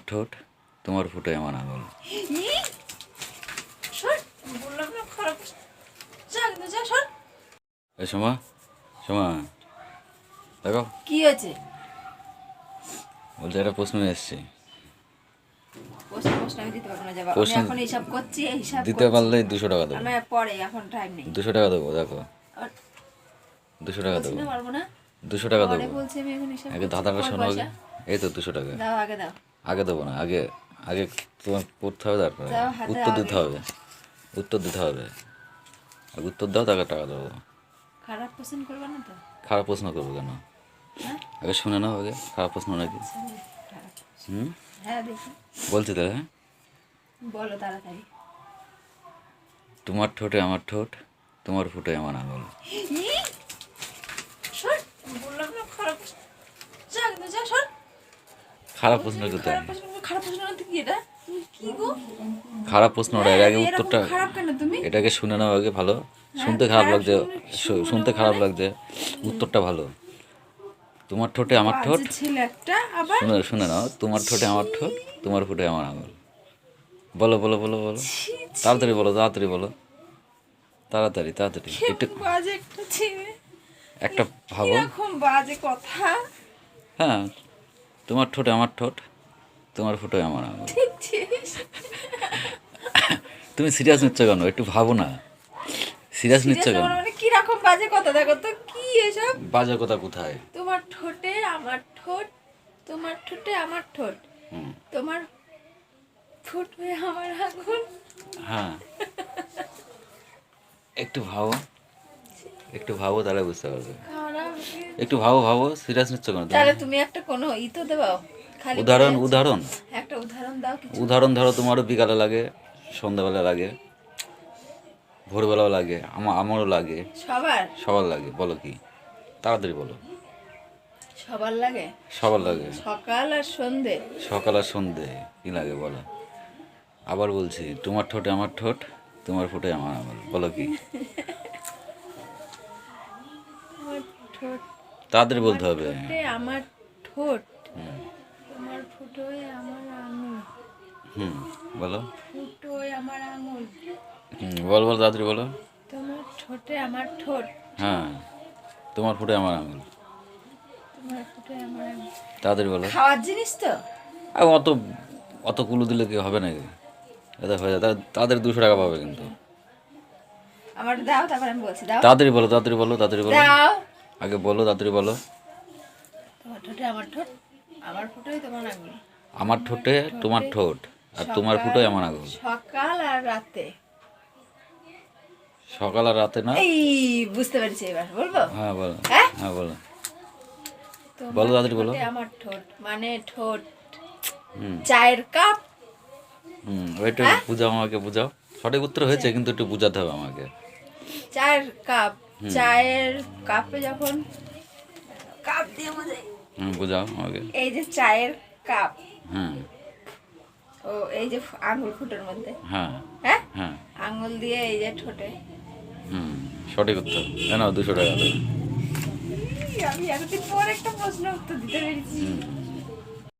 আমার ঠোঁট তোমার ফুটে আমার আঙুল। সোমা সোমা দেখো। কি হয়েছে? বলতে একটা প্রশ্ন এসছে। দিতে। পারলে দুশো টাকা দেবো। এখন দুশো টাকা দেবো দেখো। দুশো টাকা দেবো। দুশো টাকা দেবো। বলছি আগে করছি। শোনো এই তো দুশো টাকা। দাও আগে দাও। আগে দেবো না আগে আগে তোমার পড়তে হবে তারপরে। উত্তর দিতে হবে উত্তর দিতে হবে। আগে উত্তর দাও তাকে টাকা দেবো। খারাপ কোশ্চেন করবে না তো? খারাপ প্রশ্ন করব কেন? হ্যাঁ? আগে শুনে নাও আগে খারাপ প্রশ্ন নাকি? হুম? হ্যাঁ বলছি তাহলে হ্যাঁ? বলো তাড়াতাড়ি। তোমার ঠোঁটে আমার ঠোঁট তোমার ফুটে আমার আঙুল ই! সর বললাম না খারাপ যা কিন্তু যা সর খারাপ প্রশ্ন করতে খারাপ প্রশ্ন খারাপ প্রশ্ন না কি এটা? কি গো? খারাপ প্রশ্ন ওটা এর আগে উত্তরটা খারাপ কেন তুমি? এটাকে শুনে নাও আগে ভালো। শুনতে খারাপ লাগছে শুনতে খারাপ লাগছে। উত্তরটা ভালো। তোমার ঠোঁটে আমার ঠোঁট? শুনে শুনে নাও তোমার ঠোঁটে আমার ঠোঁট তোমার ফুটে আমার আঙুল। বলো বলো বলো বলো। তাড়াতাড়ি বলো তাড়াতাড়ি বলো। তাড়াতাড়ি তাড়াতাড়ি। একটু একটা ভাবো। কথা? হ্যাঁ। তোমার ঠোঁটে আমার ঠোঁট তোমার ফুটে আমার আঙুল। তুমি সিরিয়াস নিচ্ছ কেন? একটু ভাবো না। সিরিয়াস নিচ্ছ কেন? মানে কীরকম বাজে কথা? দেখো তো কি এসব? বাজে কথা কোথায়? তোমার ঠোঁটে আমার ঠোঁট তোমার ঠোঁটে আমার ঠোঁট তোমার ঠোঁট হয়ে আমার আগুন হ্যাঁ। একটু ভাবো। একটু ভাবো তাহলে বুঝতে পারবে। একটু ভাবো ভাবো সিরিয়াস নিচ্ছ কেন তাহলে তুমি একটা কোনো ই তো দেবাও উদাহরণ উদাহরণ। একটা উদাহরণ দাও কিছু। উদাহরণ ধরো তোমারও বিকালে লাগে সন্ধ্যাবেলা লাগে ভোরবেলাও লাগে আমার আমারও লাগে। সবার? সবার লাগে বলো কি? তাড়াতাড়ি বলো। সবার লাগে? সবার লাগে। সকাল আর সন্ধে? সকাল আর সন্ধে কি লাগে বলো? আবার বলছি তোমার ঠোঁটে আমার ঠোঁট তোমার ঠোঁটে আমার আমার বলো কি? আমার ঠোঁট তাড়াতাড়ি বলতে হবে। আমার ঠোঁট। তোমার ফুটোয় আমার আঙুল। হুম বলো। ফুটোয় আমার আঙুল। হুম বল বল তাড়াতাড়ি বলো। তোমার ঠোঁটে আমার ঠোঁট। হ্যাঁ তোমার ফুটে আমার আঙুল। তোমার ফুটোয় আমার আঙুল। তাড়াতাড়ি বলো। খাওয়ার জিনিস তো? আর অত অত কুলু দিলে কি হবে নাকি? এটা হয়ে যায়। তাদের দুশো টাকা পাবে কিন্তু। আমার দাও তারপর আমি বলছি দাও। তাড়াতাড়ি বলো তাড়াতাড়ি বলো তাড়াতাড়ি বলো। দাও। আগে বলো তাড়াতাড়ি বলো। তোমার ঠোঁটে আমার ঠোঁট আমার তোমার আঙুল। আমার ঠোঁটে তোমার ঠোঁট আর তোমার ফুটোয় আমার আঙুল। সকাল আর রাতে। সকাল আর রাতে না? এই বুঝতে পেরেছি এবার বলব? হ্যাঁ বলো। হ্যাঁ? হ্যাঁ বলো। বলো তাড়াতাড়ি বলো। আমার ঠোঁট মানে ঠোঁট। হুম। চায়ের কাপ। হুম ওইটা হ্যাঁ? বুঝাও আমাকে বুঝাও। সঠিক উত্তর হয়েছে কিন্তু একটু বুঝাতে হবে আমাকে। চায়ের কাপ। চায়ের কাপে যখন কাপ দিয়ে বোঝাই হুম বুঝাও আমাকে। এই যে চায়ের কাপ। হুম। ও এই যে আঙুল ফুটোর মধ্যে। হ্যাঁ। হ্যাঁ? হ্যাঁ। আঙুল দিয়ে এই যে ঠোঁটে। হুম সঠিক উত্তর। কেন দুশো টাকা। আমি এতদিন পর একটা প্রশ্ন উত্তর দিতে পেরেছি।